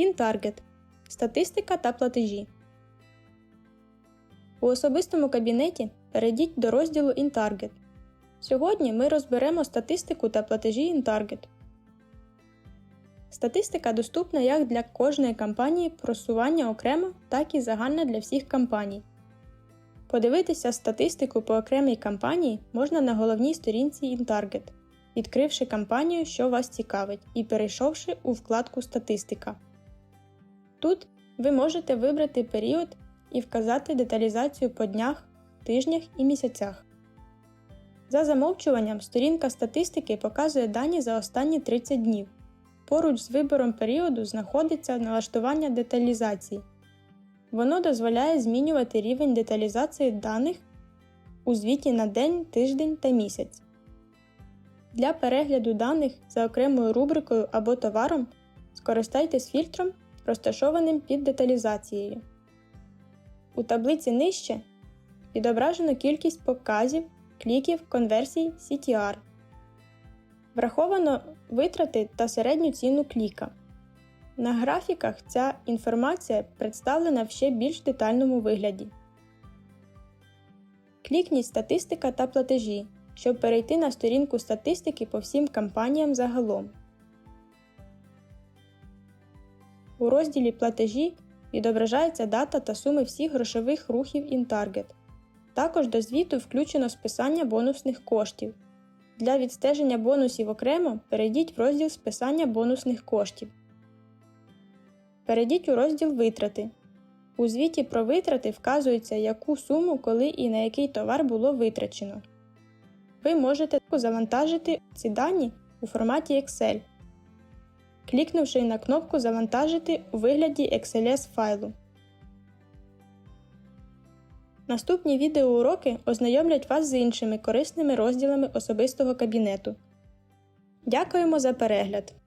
InTarget – статистика та платежі. У особистому кабінеті перейдіть до розділу InTarget. Сьогодні ми розберемо статистику та платежі InTarget. Статистика доступна як для кожної кампанії просування окремо, так і загальна для всіх кампаній. Подивитися статистику по окремій кампанії можна на головній сторінці InTarget, відкривши кампанію, що вас цікавить, і перейшовши у вкладку Статистика. Тут ви можете вибрати період і вказати деталізацію по днях, тижнях і місяцях. За замовчуванням, сторінка статистики показує дані за останні 30 днів. Поруч з вибором періоду знаходиться налаштування деталізації. Воно дозволяє змінювати рівень деталізації даних у звіті на день, тиждень та місяць. Для перегляду даних за окремою рубрикою або товаром скористайтесь фільтром, розташованим під деталізацією. У таблиці нижче відображено кількість показів, кліків, конверсій CTR. Враховано витрати та середню ціну кліка. На графіках ця інформація представлена в ще більш детальному вигляді. Клікніть Статистика та платежі, щоб перейти на сторінку статистики по всім кампаніям загалом. У розділі Платежі відображається дата та суми всіх грошових рухів InTarget. Також до звіту включено списання бонусних коштів. Для відстеження бонусів окремо перейдіть в розділ Списання бонусних коштів. Перейдіть у розділ Витрати. У звіті про витрати вказується, яку суму, коли і на який товар було витрачено. Ви можете завантажити ці дані у форматі Excel, клікнувши на кнопку Завантажити у вигляді XLS файлу. Наступні відеоуроки ознайомлять вас з іншими корисними розділами особистого кабінету. Дякуємо за перегляд!